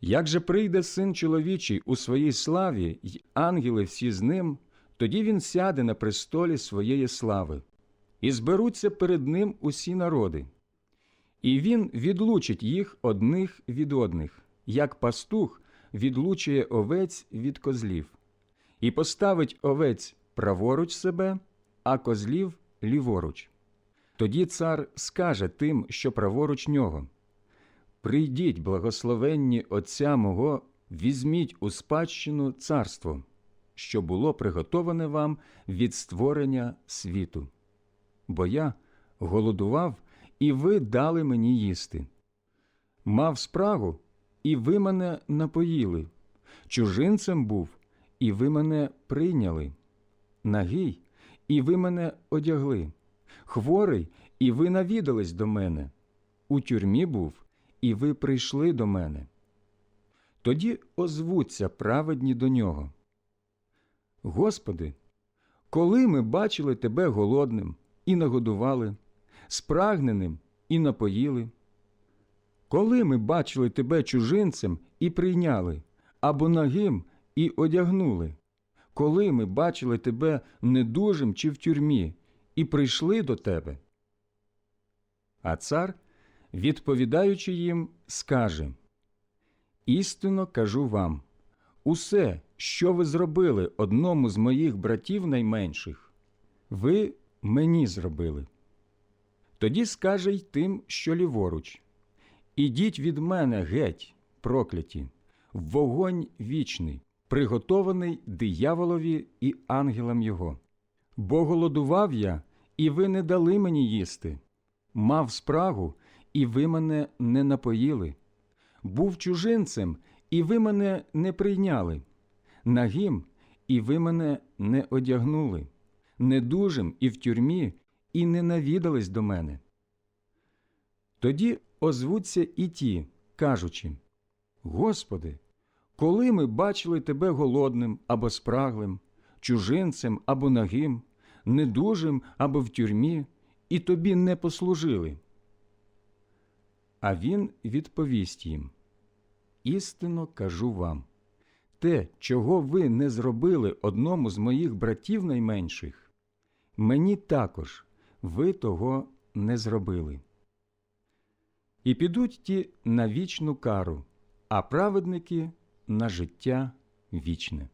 Як же прийде син чоловічий у своїй славі, й ангели всі з ним, тоді він сяде на престолі своєї слави, і зберуться перед ним усі народи. І він відлучить їх одних від одних, як пастух відлучує овець від козлів, і поставить овець праворуч себе, а козлів ліворуч. Тоді цар скаже тим, що праворуч нього. Прийдіть, благословенні Отця мого, візьміть у спадщину царство, що було приготоване вам від створення світу. Бо я голодував, і ви дали мені їсти. Мав спрагу, і ви мене напоїли. Чужинцем був, і ви мене прийняли. Нагий, і ви мене одягли. Хворий, і ви навідались до мене. У тюрмі був, і ви прийшли до мене. Тоді озвуться праведні до нього. Господи, коли ми бачили Тебе голодним і нагодували, спрагненим і напоїли, коли ми бачили Тебе чужинцем і прийняли, або нагим і одягнули, коли ми бачили Тебе недужим чи в тюрмі і прийшли до Тебе. А цар, відповідаючи їм, скаже Істинно кажу вам усе, що ви зробили одному з моїх братів найменших, ви мені зробили. Тоді скаже й тим, що ліворуч Ідіть від мене геть, прокляті, в вогонь вічний, приготований дияволові і ангелам його. Бо голодував я, і ви не дали мені їсти, мав спрагу, і ви мене не напоїли, був чужинцем, і ви мене не прийняли, нагим, і ви мене не одягнули, недужим і в тюрмі, і не навідались до мене. Тоді озвуться і ті, кажучи Господи, коли ми бачили Тебе голодним або спраглим, чужинцем або нагим, недужим або в тюрмі, і тобі не послужили. А він відповість їм Істинно кажу вам те, чого ви не зробили одному з моїх братів найменших, мені також ви того не зробили. І підуть ті на вічну кару, а праведники на життя вічне.